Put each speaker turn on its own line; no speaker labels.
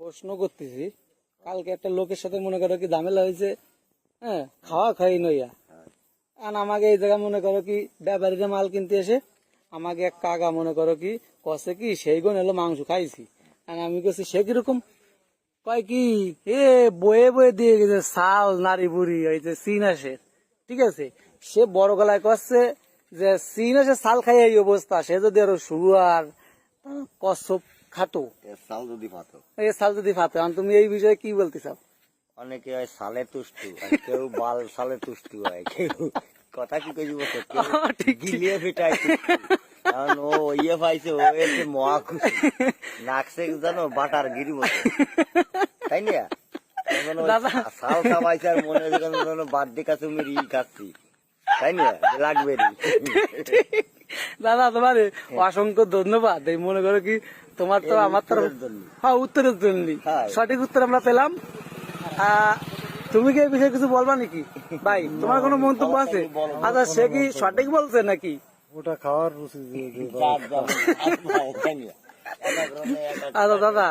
প্রশ্ন করতেছি। কালকে একটা লোকের সাথে মনে করো কি ঝামেলা হয়েছে হ্যাঁ খাওয়া খাই নইয়া আর। আমাকে এই জায়গা মনে করো কি ব্যাপারীরা মাল কিনতে এসে আমাকে এক কাকা মনে করো কি কষে কি সেই গুণ এলো মাংস খাইছি। আর আমি কছি সে কীরকম? কয় কি, এ, বয়ে বয়ে দিয়ে গেছে শাল নারী বুড়ি হয়েছে চীন আসে। ঠিক আছে? সে বড় গলায় কষছে যে আসে শাল খাই এই অবস্থা। সে যদি আরও শুয়ার কচ্ছপ খাটো।
সাল যদি পাতো
এই শাল যদি ফাতে তুমি এই বিষয়ে কি বলতে চাও?
অনেকে হয় সালে তুষ্টু কেউ বাল সালে তুষ্টু হয়। কেউ কথা কি কইব
ঠিক।
গিলিয়ে ফিটাই কারণ ও ইয়ে পাইছে ও এসে মহা খুশি। নাকছে জানো বাটার গিরি মতো। তাই না। সাল আর মনে হচ্ছে বার্থডে কাছে খাচ্ছি তাই না? লাগবে
দাদা তোমার অসংখ্য ধন্যবাদ। এই মনে করো কি তোমার তো আমার তরফ হ্যাঁ উত্তরের জন্য
হ্যাঁ।
সঠিক উত্তর আমরা পেলাম। আহ, তুমি কি এই বিষয়ে কিছু বলবা নাকি? ভাই তোমার কোনো মন্তব্য আছে? আচ্ছা সে কি সঠিক বলছে নাকি?
ওটা খাওয়ার রুচি
না
আচ্ছা দাদা।